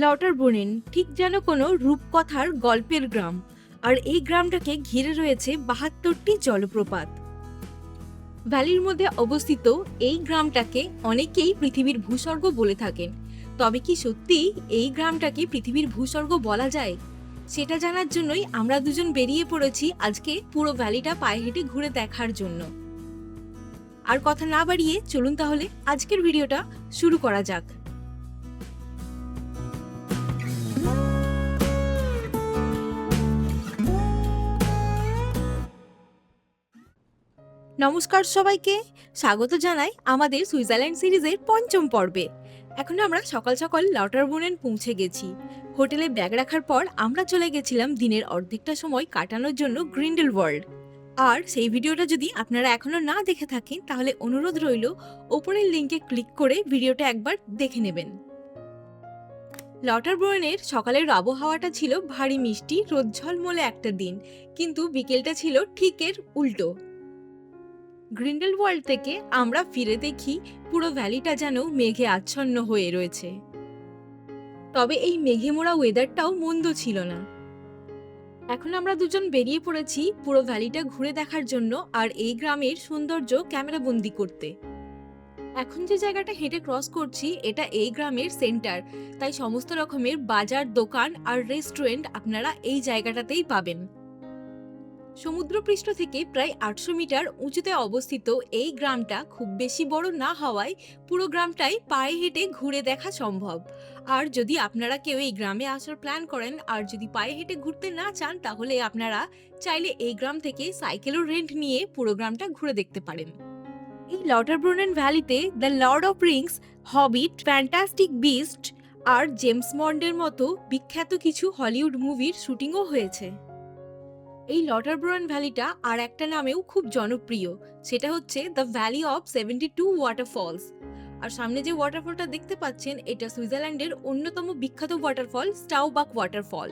লটার বোনেন ঠিক যেন কোনো রূপকথার গল্পের গ্রাম, আর এই গ্রামটাকে ঘিরে রয়েছে বাহাত্তরটি জলপ্রপাত। ভ্যালির মধ্যে অবস্থিত এই গ্রামটাকে অনেকেই পৃথিবীর ভূস্বর্গ বলে থাকেন। তবে কি সত্যি এই গ্রামটাকে পৃথিবীর ভূস্বর্গ বলা যায়? সেটা জানার জন্যই আমরা দুজন বেরিয়ে পড়েছি আজকে পুরো ভ্যালিটা পায়ে হেঁটে ঘুরে দেখার জন্য। আর কথা না বাড়িয়ে চলুন তাহলে আজকের ভিডিওটা শুরু করা যাক। নমস্কার সবাইকে। স্বাগত জানাই আমাদের সুইজারল্যান্ড সিরিজের পঞ্চম পর্বে। এখন আমরা সকাল সকাল লটারবোনেন পৌঁছে গেছি। হোটেলে ব্যাগ রাখার পর আমরা চলে গেছিলাম দিনের অর্ধেকটা সময় কাটানোর জন্য গ্রিন্ডেল ওয়ার্ল্ড। আর সেই ভিডিওটা যদি আপনারা এখনও না দেখে থাকেন, তাহলে অনুরোধ রইল ওপরের লিঙ্কে ক্লিক করে ভিডিওটা একবার দেখে নেবেন। লটারবোনের সকালের আবহাওয়াটা ছিল ভারী মিষ্টি, রোদ ঝলমলে একটা দিন। কিন্তু বিকেলটা ছিল ঠিকের উল্টো। গ্রিন্ডেল ওয়ার্ল্ড থেকে আমরা ফিরে দেখি পুরো ভ্যালিটা যেন মেঘে আচ্ছন্ন হয়ে রয়েছে। তবে এই মেঘে মোড়া ওয়েদারটাও মন্দ ছিল না। এখন আমরা দুজন বেরিয়ে পড়েছি পুরো ভ্যালিটা ঘুরে দেখার জন্য আর এই গ্রামের সৌন্দর্য ক্যামেরা বন্দি করতে। এখন যে জায়গাটা হেঁটে ক্রস করছি, এটা এই গ্রামের সেন্টার তাই সমস্ত রকমের বাজার, দোকান আর রেস্টুরেন্ট আপনারা এই জায়গাটাতেই পাবেন। সমুদ্রপৃষ্ঠ থেকে প্রায় আটশো মিটার উঁচুতে অবস্থিত এই গ্রামটা খুব বেশি বড় না হওয়ায় পুরো গ্রামটাই পায়ে হেঁটে ঘুরে দেখা সম্ভব। আর যদি আপনারা কেউ এই গ্রামে আসার প্ল্যান করেন, আর যদি পায়ে হেঁটে ঘুরতে না চান, তাহলে আপনারা চাইলে এই গ্রাম থেকে সাইকেলও রেন্ট নিয়ে পুরো গ্রামটা ঘুরে দেখতে পারেন। এই Lauterbrunnen ভ্যালিতে the lord of rings hobbit fantastic beast R James মন্ডের মতো বিখ্যাত কিছু হলিউড মুভির শুটিংও হয়েছে। এই লটারব্রোন ভ্যালিটা আর একটা নামেও খুব জনপ্রিয়। সেটা হচ্ছে the valley of seventy two waterfalls. আর সামনে যে ওয়াটারফলটা দেখতে পাচ্ছেন, এটা সুইজারল্যান্ডের অন্যতম বিখ্যাত ওয়াটারফল, স্টাউবাক ওয়াটারফল।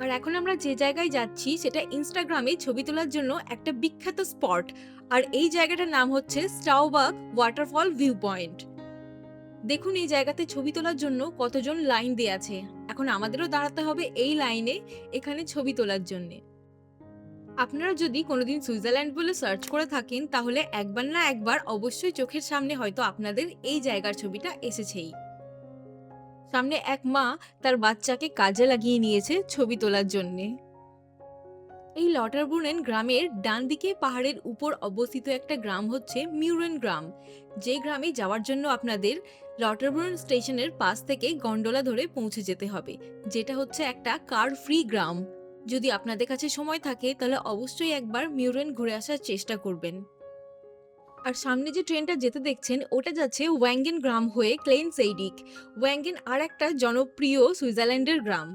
আর এখন আমরা যে জায়গায় যাচ্ছি, সেটা ইনস্টাগ্রামে ছবি তোলার জন্য একটা বিখ্যাত স্পট। আর এই জায়গাটার নাম হচ্ছে স্টাউবাক ওয়াটারফল ভিউ পয়েন্ট দেখুন এই জায়গাতে ছবি তোলার জন্য কতজন লাইন দিয়ে আছে। এখন আমাদেরও দাঁড়াতে হবে এই লাইনে এখানে ছবি তোলার জন্যে। আপনারা যদি কোনোদিন সুইজারল্যান্ড বলে সার্চ করে থাকেন, তাহলে একবার না একবার অবশ্যই চোখের সামনে হয়তো আপনাদের এই জায়গার ছবিটা এসেছেই। সামনে এক মা তার বাচ্চাকে কাজে লাগিয়ে নিয়েছে ছবি তোলার জন্যে। এই লটারবুনেন গ্রামের ডান দিকে পাহাড়ের উপর অবস্থিত একটা গ্রাম হচ্ছে মিউরেন গ্রাম। যে গ্রামে যাওয়ার জন্য আপনাদের লটারবুন স্টেশনের পাশ থেকে গন্ডোলা ধরে পৌঁছে যেতে হবে, যেটা হচ্ছে একটা কার ফ্রি গ্রাম। যদি আপনাদের কাছে সময় থাকে, তাহলে অবশ্যই একবার মিউরেন ঘুরে আসার চেষ্টা করবেন। আর সামনে যে ট্রেনটা যেতে দেখছেন, ওটা যাচ্ছে ওয়াঙ্গেন গ্রাম হয়ে ক্লেন সেইডিক ওয়াঙ্গেন আর একটা জনপ্রিয় সুইজারল্যান্ডের গ্রাম।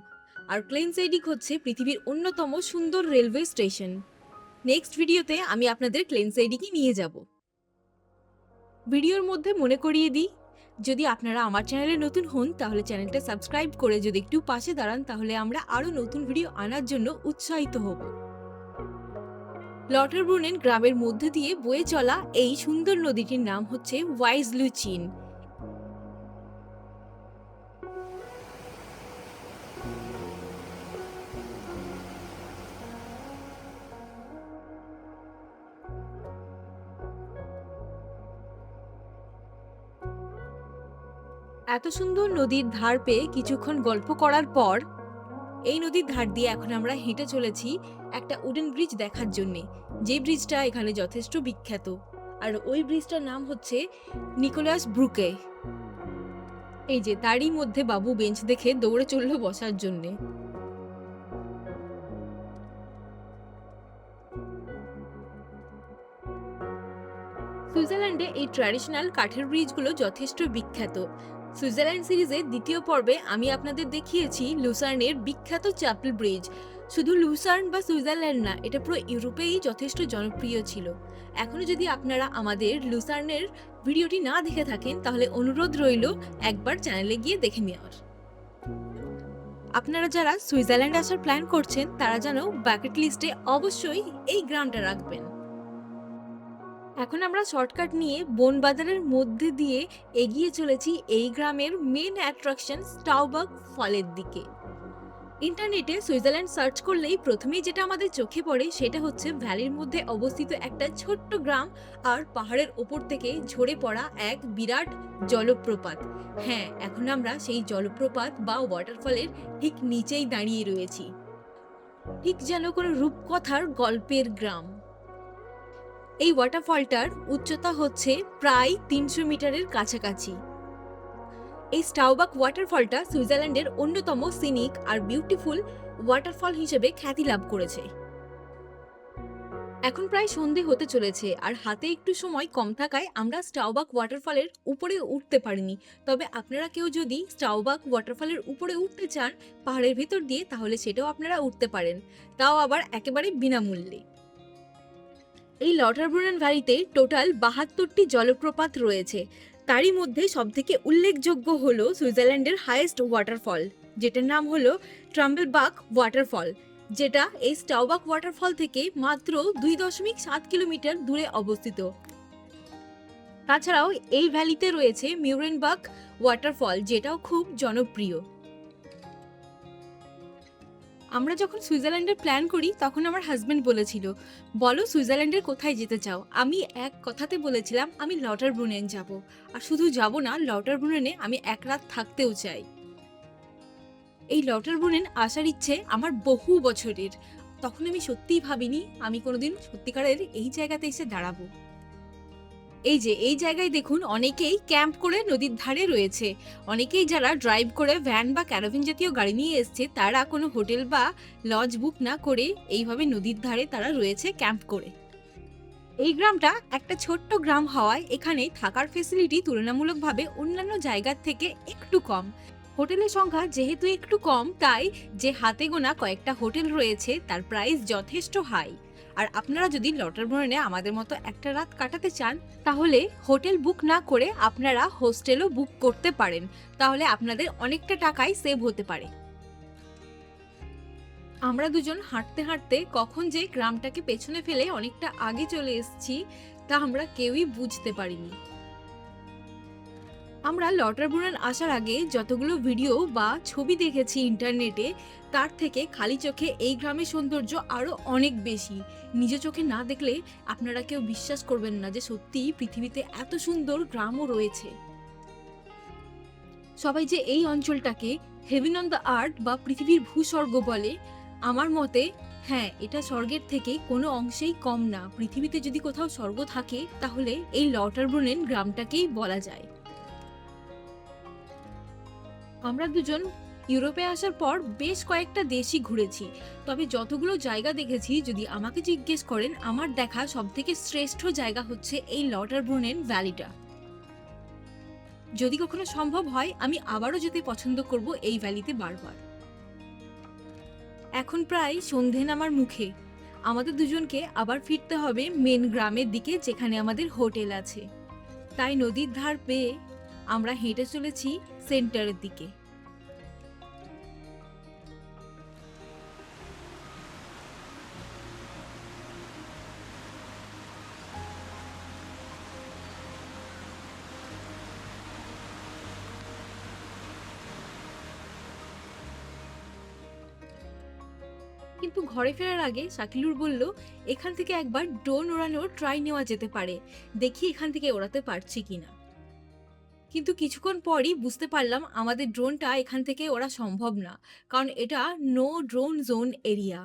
আর ক্লেন সেইডিক হচ্ছে পৃথিবীর অন্যতম সুন্দর রেলওয়ে স্টেশন। নেক্সট ভিডিওতে আমি আপনাদের ক্লেন সেইডিকই নিয়ে যাব। ভিডিওর মধ্যে মনে করিয়ে দিই যদি আপনারা আমার চ্যানেলে নতুন হন, তাহলে চ্যানেলটা সাবস্ক্রাইব করে যদি একটু পাশে দাঁড়ান, তাহলে আমরা আরও নতুন ভিডিও আনার জন্য উৎসাহিত হব। লটারব্রুনেন গ্রামের মধ্যে দিয়ে বয়ে চলা এই সুন্দর নদীটির নাম হচ্ছে ওয়াইজলু চিন এত সুন্দর নদীর ধার পেয়ে কিছুক্ষণ গল্প করার পর, এই নদীর ধার দিয়ে এখন আমরা হেঁটে চলেছি একটা উডেন ব্রিজ দেখার জন্যে। যে ব্রিজটা এখানে যথেষ্ট বিখ্যাত। আর ওই ব্রিজটার নাম হচ্ছে নিকোলাস ব্রুকে। এই যে, তারই মধ্যে বাবু বেঞ্চ দেখে দৌড়ে চলল বসার জন্যে। সুইজারল্যান্ডে এই ট্র্যাডিশনাল কাঠের ব্রিজগুলো যথেষ্ট বিখ্যাত। সুইজারল্যান্ড সিরিজের দ্বিতীয় পর্বে আমি আপনাদের দেখিয়েছি লুসার্নের বিখ্যাত চ্যাপেল ব্রিজ। শুধু লুসার্ন বা সুইজারল্যান্ড না, এটা পুরো ইউরোপেই যথেষ্ট জনপ্রিয় ছিল। এখনও যদি আপনারা আমাদের লুসার্নের ভিডিওটি না দেখে থাকেন, তাহলে অনুরোধ রইল একবার চ্যানেলে গিয়ে দেখে নেওয়ার। আপনারা যারা সুইজারল্যান্ড আসার প্ল্যান করছেন, তারা যেন ব্যাকেট লিস্টে অবশ্যই এই গ্রামটা রাখবেন। এখন আমরা শর্টকাট নিয়ে বনবাজারের মধ্যে দিয়ে এগিয়ে চলেছি এই গ্রামের মেন অ্যাট্রাকশন স্টাউবাক ফলের দিকে। ইন্টারনেটে সুইজারল্যান্ড সার্চ করলেই প্রথমেই যেটা আমাদের চোখে পড়ে সেটা হচ্ছে ভ্যালির মধ্যে অবস্থিত একটা ছোট্ট গ্রাম আর পাহাড়ের ওপর থেকে ঝরে পড়া এক বিরাট জলপ্রপাত। হ্যাঁ এখন আমরা সেই জলপ্রপাত বা ওয়াটারফলের ঠিক নিচেই দাঁড়িয়ে রয়েছি। ঠিক যেন কোনো রূপকথার গল্পের গ্রাম। এই ওয়াটারফলটার উচ্চতা হচ্ছে প্রায় তিনশো মিটারের কাছাকাছি। এই স্টাউবাক ওয়াটারফলটা সুইজারল্যান্ডের অন্যতম সিনিক আর বিউটিফুল ওয়াটারফল হিসেবে খ্যাতি লাভ করেছে। এখন প্রায় সন্ধে হতে চলেছে আর হাতে একটু সময় কম থাকায় আমরা স্টাউবাক ওয়াটারফলের উপরে উঠতে পারিনি। তবে আপনারা কেউ যদি স্টাউবাক ওয়াটারফলের উপরে উঠতে চান পাহাড়ের ভিতর দিয়ে, তাহলে সেটাও আপনারা উঠতে পারেন। তাও আবার একেবারে বিনামূল্যে। এই লটারব্রুনেন ভ্যালিতে টোটাল বাহাত্তরটি জলপ্রপাত রয়েছে। তারই মধ্যে সবথেকে উল্লেখযোগ্য হল সুইজারল্যান্ডের হাইয়েস্ট ওয়াটারফল, যেটার নাম হলো ট্রাম্বেলবাক ওয়াটারফল, যেটা এই স্টাউবাক ওয়াটারফল থেকে মাত্র দুই দশমিক সাত কিলোমিটার দূরে অবস্থিত। তাছাড়াও এই ভ্যালিতে রয়েছে মিউরেনবাক ওয়াটারফল, যেটাও খুব জনপ্রিয়। আমরা যখন সুইজারল্যান্ডের প্ল্যান করি, তখন আমার হাজবেন্ড বলেছিল, বলো সুইজারল্যান্ডের কোথায় যেতে চাও? আমি এক কথাতে বলেছিলাম, আমি লটার ব্রুনেন যাব। আর শুধু যাব না লটার ব্রুনেনে আমি এক রাত থাকতেও চাই। এই লটার ব্রুনেন আসার ইচ্ছে আমার বহু বছরের। তখন আমি সত্যিই ভাবিনি, আমি কোনোদিন সত্যিকারের এই জায়গাতে এসে দাঁড়াবো। এই যে, এই জায়গায় দেখুন অনেকেই ক্যাম্প করে নদীর ধারে রয়েছে। অনেকেই যারা ড্রাইভ করে ভ্যান বা ক্যারাভিন জাতীয় গাড়ি নিয়ে এসছে, তারা কোনো হোটেল বা লজ বুক না করে এইভাবে নদীর ধারে তারা রয়েছে ক্যাম্প করে। এই গ্রামটা একটা ছোট্ট গ্রাম হওয়ায় এখানে থাকার ফেসিলিটি তুলনামূলকভাবে অন্যান্য জায়গার থেকে একটু কম। হোটেলের সংখ্যা যেহেতু একটু কম, তাই যে হাতে গোনা কয়েকটা হোটেল রয়েছে, তার প্রাইস যথেষ্ট হাই আর আপনারা যদি লটার ভ্রমণে আমাদের মতো একটা রাত কাটাতে চান, তাহলে হোটেল বুক না করে আপনারা হোস্টেলও বুক করতে পারেন। তাহলে আপনাদের অনেকটা টাকাই সেভ হতে পারে। আমরা দুজন হাঁটতে হাঁটতে কখন যে গ্রামটাকে পেছনে ফেলে অনেকটা আগে চলে এসেছি, তা আমরা কেউই বুঝতে পারিনি। আমরা লটার লটারবুরান আসার আগে যতগুলো ভিডিও বা ছবি দেখেছি ইন্টারনেটে, তার থেকে খালি চোখে এই গ্রামের সৌন্দর্য আরও অনেক বেশি। নিজ চোখে না দেখলে আপনারা কেউ বিশ্বাস করবেন না যে সত্যিই পৃথিবীতে এত সুন্দর গ্রামও রয়েছে। সবাই যে এই অঞ্চলটাকে হেভেন অন দ্য আর্থ বা পৃথিবীর ভূস্বর্গ বলে, আমার মতে হ্যাঁ এটা স্বর্গের থেকে কোনো অংশেই কম না। পৃথিবীতে যদি কোথাও স্বর্গ থাকে, তাহলে এই লটারব্রুনেন গ্রামটাকেই বলা যায়। আমরা দুজন ইউরোপে আসার পর বেশ কয়েকটা দেশই ঘুরেছি। তবে যতগুলো জায়গা দেখেছি, যদি আমাকে জিজ্ঞেস করেন, আমার দেখা সব থেকে শ্রেষ্ঠ জায়গা হচ্ছে এই লটারব্রুনেন ভ্যালিটা। যদি কখনো সম্ভব হয়, আমি আবারও যেতে পছন্দ করব এই ভ্যালিতে বারবার। এখন প্রায় সন্ধে নামার মুখে। আমাদের দুজনকে আবার ফিরতে হবে মেন গ্রামের দিকে, যেখানে আমাদের হোটেল আছে। তাই নদীর ধার পেয়ে আমরা হেঁটে চলেছি সেন্টারের দিকে। কিন্তু ঘরে ফেরার আগে শাকিলুর বলল, এখান থেকে একবার ড্রোন ওড়ানোর ট্রাই নেওয়া যেতে পারে। দেখি এখান থেকে ওড়াতে পারছি কিনা। কিন্তু কিছুক্ষণ পরই বুঝতে পারলাম আমাদের ড্রোনটা এখান থেকে ওরা সম্ভব না। কারণ এটা নো ড্রোন জোন এরিয়া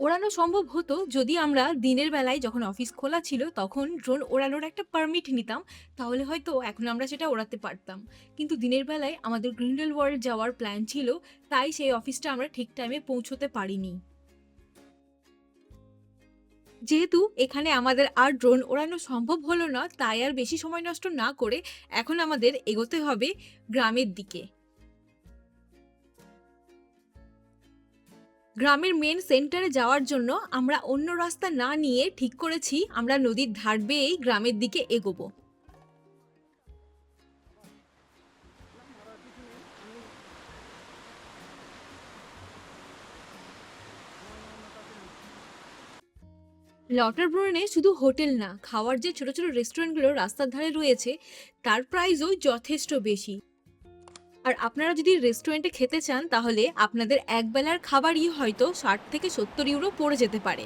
ওড়ানো সম্ভব হতো যদি আমরা দিনের বেলায় যখন অফিস খোলা ছিল তখন ড্রোন ওড়ানোর একটা পারমিট নিতাম, তাহলে হয়তো এখন আমরা সেটা ওড়াতে পারতাম। কিন্তু দিনের বেলায় আমাদের গ্রিন্ডেল ওয়ার্ল্ড যাওয়ার প্ল্যান ছিল, তাই সেই অফিসটা আমরা ঠিক টাইমে পৌঁছতে পারিনি। যেহেতু এখানে আমাদের আর ড্রোন ওড়ানো সম্ভব হলো না, তাই আর বেশি সময় নষ্ট না করে এখন আমাদের এগোতে হবে গ্রামের দিকে। গ্রামের মেন সেন্টারে যাওয়ার জন্য আমরা অন্য রাস্তা না নিয়ে ঠিক করেছি, আমরা নদীর ধার বেয়েই গ্রামের দিকে এগোবো। লটারব্রুনে শুধু হোটেল না, খাওয়ার যে ছোট ছোট রেস্টুরেন্টগুলো রাস্তার ধারে রয়েছে, তার প্রাইসও যথেষ্ট বেশি। আর আপনারা যদি রেস্টুরেন্টে খেতে চান, তাহলে আপনাদের একবেলার খাবারই হয়তো ষাট থেকে সত্তর ইউরো পড়ে যেতে পারে।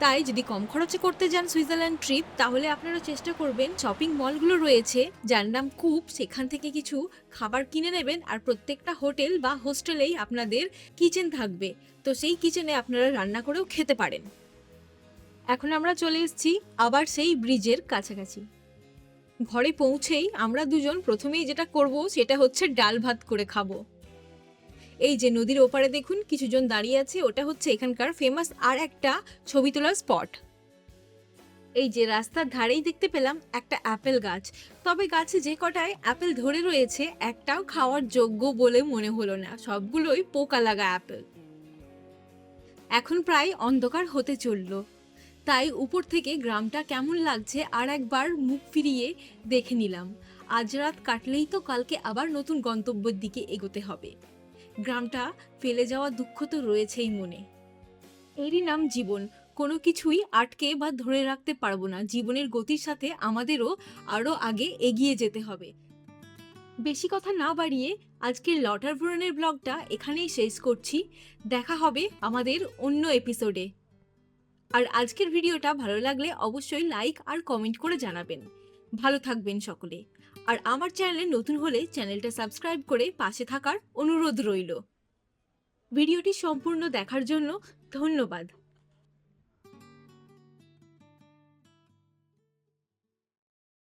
তাই যদি কম খরচে করতে যান সুইজারল্যান্ড ট্রিপ, তাহলে আপনারা চেষ্টা করবেন শপিং মলগুলো রয়েছে, যার নাম কূপ, সেখান থেকে কিছু খাবার কিনে নেবেন, আর প্রত্যেকটা হোটেল বা হোস্টেলেই আপনাদের কিচেন থাকবে। তো সেই কিচেনে আপনারা রান্না করেও খেতে পারেন। এখন আমরা চলে এসেছি আবার সেই ব্রিজের কাছাকাছি। ঘরে পৌঁছেই আমরা দুজন প্রথমেই যেটা করব সেটা হচ্ছে ডাল ভাত করে খাব। এই যে নদীর ওপারে দেখুন কিছুজন দাঁড়িয়ে আছে, ওটা হচ্ছে এখানকার ফেমাস আর একটা ছবি তোলার স্পট এই যে রাস্তার ধারেই দেখতে পেলাম একটা অ্যাপেল গাছ। তবে গাছে যে কটায় অ্যাপেল ধরে রয়েছে, একটাও খাওয়ার যোগ্য বলে মনে হলো না। সবগুলোই পোকা লাগা অ্যাপেল। এখন প্রায় অন্ধকার হতে চলল। তাই উপর থেকে গ্রামটা কেমন লাগছে আর একবার মুখ ফিরিয়ে দেখে নিলাম। আজ রাত কাটলেই তো কালকে আবার নতুন গন্তব্যের দিকে এগোতে হবে। গ্রামটা ফেলে যাওয়া দুঃখ তো রয়েছেই মনে। এরই নাম জীবন। কোনো কিছুই আটকে বা ধরে রাখতে পারব না। জীবনের গতির সাথে আমাদেরও আরও আগে এগিয়ে যেতে হবে। বেশি কথা না বাড়িয়ে আজকের লটার ভ্রমণের ব্লগটা এখানেই শেষ করছি। দেখা হবে আমাদের অন্য এপিসোডে আর আজকের ভিডিওটা ভালো লাগলে অবশ্যই লাইক আর কমেন্ট করে জানাবেন। ভালো থাকবেন সকলে। আর আমার চ্যানেলে নতুন হলে চ্যানেলটা সাবস্ক্রাইব করে পাশে থাকার অনুরোধ রইল। ভিডিওটি সম্পূর্ণ দেখার জন্য ধন্যবাদ।